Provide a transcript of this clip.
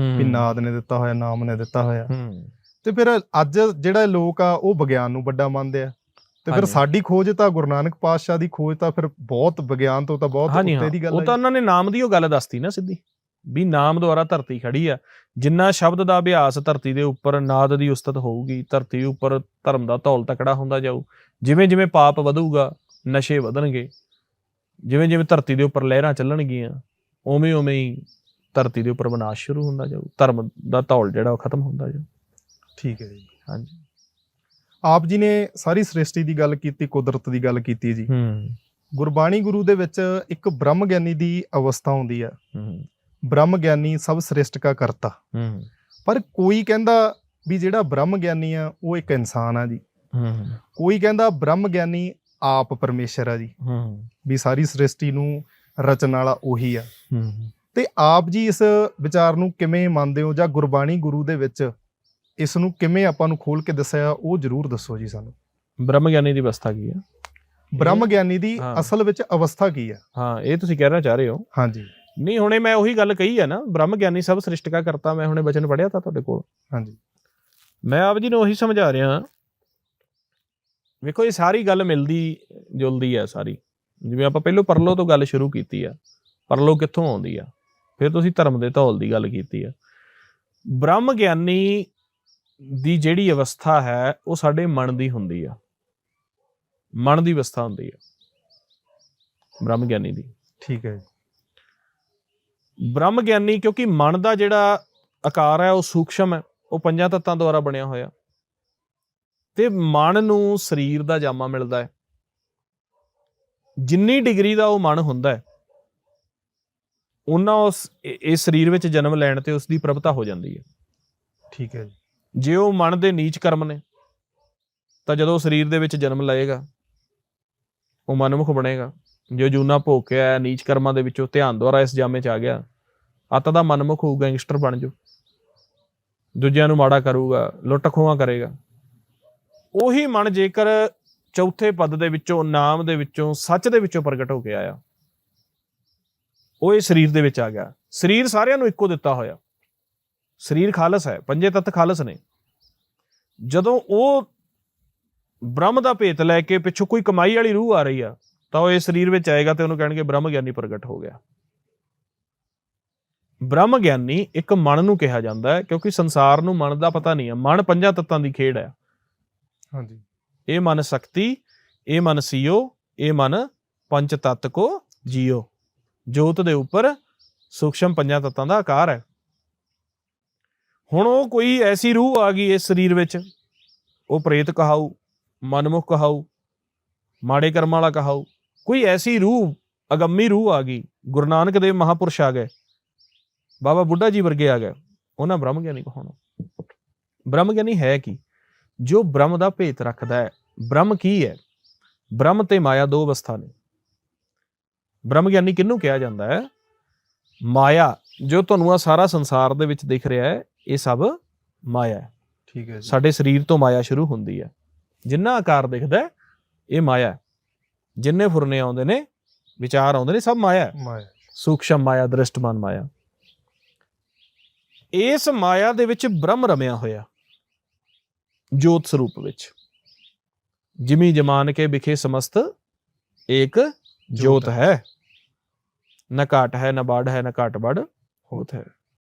ਵੀ ਨਾਦ ਨੇ ਦਿੱਤਾ ਹੋਇਆ ਨਾਮ ਨੇ ਦਿੱਤਾ ਹੋਇਆ। ਤੇ ਫਿਰ ਅੱਜ ਜਿਹੜਾ ਲੋਕ ਆ ਉਹ ਵਿਗਿਆਨ ਨੂੰ ਵੱਡਾ ਮੰਨਦੇ ਆ। ਤੇ ਫਿਰ। ਸਾਡੀ ਖੋਜ ਤਾਂ ਗੁਰੂ ਨਾਨਕ ਪਾਤਸ਼ਾਹ ਦੀ ਖੋਜ ਤਾਂ ਫਿਰ ਬਹੁਤ ਵਿਗਿਆਨ ਤੋਂ ਤਾਂ ਬਹੁਤ ਉੱਤੇ ਦੀ ਗੱਲ ਉਹ ਹੈ ਤਾਂ ਉਹਨਾਂ ਨੇ ਨਾਮ ਦੀ ਉਹ ਗੱਲ ਦੱਸਤੀ ਨਾ ਸਿੱਧੀ ਵੀ ਨਾਮ ਦੁਆਰਾ ਧਰਤੀ ਖੜੀ ਆ। ਜਿੰਨਾ ਸ਼ਬਦ ਦਾ ਅਭਿਆਸ ਧਰਤੀ ਦੇ ਉੱਪਰ ਨਾਦ ਦੀ ਉਸਤਤ ਹੋਊਗੀ ਧਰਤੀ ਉੱਪਰ ਧਰਮ ਦਾ ਧੌਲ ਤਕੜਾ ਹੁੰਦਾ ਜਾਊ। ਜਿਵੇਂ ਜਿਵੇਂ ਪਾਪ ਵਧੂਗਾ ਨਸ਼ੇ ਵਧਣਗੇ। ਜਿਵੇਂ ਜਿਵੇਂ ਧਰਤੀ ਦੇ ਉੱਪਰ ਲਹਿਰਾਂ ਚੱਲਣਗੀਆਂ ਉਵੇਂ ਉਵੇਂ ਹੀ ਧਰਤੀ ਦੇ ਉੱਪਰ ਵਿਨਾਸ਼ ਸ਼ੁਰੂ ਹੁੰਦਾ ਜਾਊ ਧਰਮ ਦਾ ਧੌਲ ਜਿਹੜਾ ਉਹ ਖਤਮ ਹੁੰਦਾ ਜਾਊ। ਠੀਕ ਹੈ ਜੀ। ਹਾਂਜੀ। ਆਪ ਜੀ ਨੇ ਸਾਰੀ ਸ੍ਰਿਸ਼ਟੀ ਦੀ ਗੱਲ ਕੀਤੀ ਕੁਦਰਤ ਦੀ ਗੱਲ ਕੀਤੀ ਜੀ। ਹੂੰ। ਗੁਰਬਾਣੀ ਗੁਰੂ ਦੇ ਵਿੱਚ ਇੱਕ ਬ੍ਰਹਮ ਗਿਆਨੀ ਦੀ ਅਵਸਥਾ ਹੁੰਦੀ ਆ। ਹੂੰ। ਬ੍ਰਹਮ ਗਿਆਨੀ ਸਭ ਸ੍ਰਿਸ਼ਟ ਕਾ ਕਰਤਾ। ਹੂੰ। ਪਰ ਕੋਈ ਕਹਿੰਦਾ ਵੀ ਜਿਹੜਾ ਬ੍ਰਹਮ ਗਿਆਨੀ ਆ ਉਹ ਇੱਕ ਇਨਸਾਨ ਆ ਜੀ। ਹੂੰ। ਕੋਈ ਕਹਿੰਦਾ ਬ੍ਰਹਮ ਗਿਆਨੀ ਆਪ ਪਰਮੇਸ਼ਰ ਆ ਜੀ। ਹੂੰ। ਵੀ ਸਾਰੀ ਸ੍ਰਿਸ਼ਟੀ ਨੂੰ ਰਚਣ ਵਾਲਾ ਉਹੀ ਆ। ਹੂੰ। ਤੇ ਆਪ ਜੀ ਇਸ ਵਿਚਾਰ ਨੂੰ ਕਿਵੇਂ ਮੰਨਦੇ ਹੋ ਜਾਂ ਗੁਰਬਾਣੀ ਗੁਰੂ ਦੇ ਵਿੱਚ ਇਸ ਨੂੰ ਕਿਵੇਂ ਆਪਾਂ ਨੂੰ ਖੋਲ ਕੇ ਦੱਸਿਆ ਉਹ ਜਰੂਰ ਦੱਸੋ ਜੀ ਸਾਨੂੰ। ਬ੍ਰਹਮ ਗਿਆਨੀ ਦੀ ਅਵਸਥਾ ਕੀ ਆ ਬ੍ਰਹਮ ਗਿਆਨੀ ਦੀ ਹਾਂ। ਅਸਲ ਵਿੱਚ ਅਵਸਥਾ ਕੀ ਆ ਹਾਂ ਇਹ ਤੁਸੀਂ ਕਹਿਣਾ ਚਾਹ ਰਹੇ ਹੋ। ਹਾਂਜੀ। ਨਹੀਂ ਹੁਣੇ ਮੈਂ ਉਹੀ ਗੱਲ ਕਹੀ ਹੈ ਨਾ ਬ੍ਰਹਮ ਗਿਆਨੀ ਸਭ ਸ੍ਰਿਸ਼ਟਿਕਾ ਕਰਤਾ ਮੈਂ ਹੁਣੇ ਬਚਨ ਪੜਿਆ ਤਾਂ ਤੁਹਾਡੇ ਕੋਲ। ਹਾਂਜੀ। ਮੈਂ ਆਪ ਜੀ ਨੂੰ ਉਹੀ ਸਮਝਾ ਰਿਹਾ ਵੇਖੋ ਇਹ ਸਾਰੀ ਗੱਲ ਮਿਲਦੀ ਜੁਲਦੀ ਹੈ ਸਾਰੀ। ਜਿਵੇਂ ਆਪਾਂ ਪਹਿਲੋਂ ਪਰਲੋ ਤੋਂ ਗੱਲ ਸ਼ੁਰੂ ਕੀਤੀ ਆ ਪਰਲੋ ਕਿੱਥੋਂ ਆਉਂਦੀ ਆ? ਫਿਰ ਤੁਸੀਂ ਧਰਮ ਦੇ ਧੌਲ ਦੀ ਗੱਲ ਕੀਤੀ ਆ। ਬ੍ਰਹਮ ਗਿਆਨੀ ਦੀ ਜਿਹੜੀ ਅਵਸਥਾ ਹੈ ਉਹ ਸਾਡੇ ਮਨ ਦੀ ਹੁੰਦੀ ਆ। ਮਨ ਦੀ ਅਵਸਥਾ ਹੁੰਦੀ ਆ। ਬ੍ਰਹਮ ਗਿਆਨੀ ਦੀ। ਠੀਕ ਹੈ ਬ੍ਰਹਮ ਗਿਆਨੀ ਕਿਉਂਕਿ ਮਨ ਦਾ ਜਿਹੜਾ ਆਕਾਰ ਹੈ ਉਹ ਸੂਖਸ਼ਮ ਹੈ। ਉਹ ਪੰਜਾਂ ਤੱਤਾਂ ਦੁਆਰਾ ਬਣਿਆ ਹੋਇਆ। ਤੇ ਮਨ ਨੂੰ ਸਰੀਰ ਦਾ ਜਾਮਾ ਮਿਲਦਾ ਹੈ। ਜਿੰਨੀ ਡਿਗਰੀ ਦਾ ਉਹ ਮਨ ਹੁੰਦਾ ਹੈ ਉਹਨਾਂ ਉਸ ਇਸ ਸਰੀਰ ਵਿੱਚ ਜਨਮ ਲੈਣ ਤੇ ਉਸ ਦੀ ਪ੍ਰਭਤਾ ਹੋ ਜਾਂਦੀ ਹੈ। ਠੀਕ ਹੈ ਜੀ। ਜੇ ਉਹ ਮਨ ਦੇ ਨੀਚ ਕਰਮ ਨੇ ਤਾਂ ਜਦੋਂ ਸਰੀਰ ਦੇ ਵਿੱਚ ਜਨਮ ਲਏਗਾ ਉਹ ਮਨਮੁਖ ਬਣੇਗਾ। ਜੋ ਜੂਨਾ ਭੋਗ ਕੇ ਆਇਆ ਨੀਚ ਕਰਮਾਂ ਦੇ ਵਿੱਚੋਂ ਧਿਆਨ ਦੁਆਰਾ ਇਸ ਜਾਮੇ 'ਚ ਆ ਗਿਆ ਅੱਤ ਦਾ ਮਨਮੁਖ ਹੋਊਗਾ ਗੈਂਗਸਟਰ ਬਣ ਜਾਊ। ਦੂਜਿਆਂ ਨੂੰ ਮਾੜਾ ਕਰੂਗਾ ਲੁੱਟ ਖੋਹਾਂ ਕਰੇਗਾ। ਉਹੀ ਮਨ ਜੇਕਰ ਚੌਥੇ ਪਦ ਦੇ ਵਿੱਚੋਂ ਨਾਮ ਦੇ ਵਿੱਚੋਂ ਸੱਚ ਦੇ ਵਿੱਚੋਂ ਪ੍ਰਗਟ ਹੋ ਕੇ ਆਇਆ ਉਹ ਇਹ ਸਰੀਰ ਦੇ ਵਿੱਚ ਆ ਗਿਆ। ਸਰੀਰ ਸਾਰਿਆਂ ਨੂੰ ਇੱਕੋ ਦਿੱਤਾ ਹੋਇਆ। ਸਰੀਰ ਖਾਲਸ ਹੈ ਪੰਜੇ ਤੱਤ ਖਾਲਸ ਨੇ। ਜਦੋਂ ਉਹ ਬ੍ਰਹਮ ਦਾ ਭੇਤ ਲੈ ਕੇ ਪਿੱਛੋਂ ਕੋਈ ਕਮਾਈ ਵਾਲੀ ਰੂਹ ਆ ਰਹੀ ਆ ਤਾਂ ਉਹ ਇਸ ਸਰੀਰ ਵਿੱਚ ਆਏਗਾ ਤੇ ਉਹਨੂੰ ਕਹਿਣਗੇ ਬ੍ਰਹਮ ਗਿਆਨੀ ਪ੍ਰਗਟ ਹੋ ਗਿਆ। ਬ੍ਰਹਮ ਗਿਆਨੀ ਇੱਕ ਮਨ ਨੂੰ ਕਿਹਾ ਜਾਂਦਾ ਹੈ ਕਿਉਂਕਿ ਸੰਸਾਰ ਨੂੰ ਮਨ ਦਾ ਪਤਾ ਨਹੀਂ ਹੈ। ਮਨ ਪੰਜਾਂ ਤੱਤਾਂ ਦੀ ਖੇਡ ਹੈ। ਹਾਂਜੀ। ਇਹ ਮਨ ਸ਼ਕਤੀ ਇਹ ਮਨ ਸੀਓ ਇਹ ਮਨ ਪੰਜ ਤੱਤ ਕੋ ਜੀਓ। ਜੋਤ ਦੇ ਉੱਪਰ ਸੂਖਸ਼ਮ ਪੰਜਾਂ ਤੱਤਾਂ ਦਾ ਆਕਾਰ ਹੈ। ਹੁਣ ਉਹ ਕੋਈ ਐਸੀ ਰੂਹ ਆ ਗਈ ਇਸ ਸਰੀਰ ਵਿੱਚ। ਉਹ ਪ੍ਰੇਤ ਕਹਾਊ, ਮਨਮੁਖ ਕਹਾਊ, ਮਾੜੇ ਕਰਮਾਂ ਵਾਲਾ ਕਹਾਊ। ਕੋਈ ਐਸੀ ਰੂਹ, ਅਗੰਮੀ ਰੂਹ ਆ ਗਈ। ਗੁਰੂ ਨਾਨਕ ਦੇਵ ਮਹਾਪੁਰਸ਼ ਆ ਗਏ। ਬਾਬਾ ਬੁੱਢਾ ਜੀ ਵਰਗੇ ਆ ਗਏ। ਉਹਨਾਂ ਬ੍ਰਹਮ ਗਿਆਨੀ ਕਹਾਉਣਾ ਬ੍ਰਹਮ ਗਿਆਨੀ ਹੈ ਕੀ? ਜੋ ਬ੍ਰਹਮ ਦਾ ਭੇਤ ਰੱਖਦਾ ਹੈ। ਬ੍ਰਹਮ ਕੀ ਹੈ? ਬ੍ਰਹਮ ਤੇ ਮਾਇਆ ਦੋ ਅਵਸਥਾ ਨੇ। ਬ੍ਰਹਮ ਗਿਆਨੀ ਕਿਹਨੂੰ ਕਿਹਾ ਜਾਂਦਾ ਹੈ? ਮਾਇਆ ਜੋ ਤੁਹਾਨੂੰ ਆ ਸਾਰਾ ਸੰਸਾਰ ਦੇ ਵਿੱਚ ਦਿਖ ਰਿਹਾ ਹੈ ਇਹ ਸਭ ਮਾਇਆ ਹੈ। ਠੀਕ ਹੈ ਜੀ। ਸਾਡੇ ਸਰੀਰ ਤੋਂ ਮਾਇਆ ਸ਼ੁਰੂ ਹੁੰਦੀ ਹੈ। ਜਿੰਨਾ ਆਕਾਰ ਦਿਖਦਾ ਹੈ, ਇਹ ਮਾਇਆ ਹੈ। ਜਿੰਨੇ ਫੁਰਨੇ ਆਉਂਦੇ ਨੇ ਵਿਚਾਰ ਆਉਂਦੇ ਨੇ ਸਭ ਮਾਇਆ ਹੈ। ਮਾਇਆ ਸੂਖਸ਼ਮ ਮਾਇਆ ਦ੍ਰਿਸ਼ਟਮਾਨ ਮਾਇਆ। ਇਸ ਮਾਇਆ ਦੇ ਵਿੱਚ ਬ੍ਰਹਮ ਰਮਿਆ ਹੋਇਆ ਜੋਤ ਸਰੂਪ ਵਿੱਚ। ਜਿਮੀ ਜਮਾਨ ਕੇ ਵਿਖੇ ਸਮਸਤ ਇੱਕ ਜੋਤ ਹੈ। ਨਾ ਘਾਟ ਹੈ ਨਾ ਬਾੜ ਹੈ ਨਾ ਘਾਟ ਬੜ ਹੋਤ ਹੈ।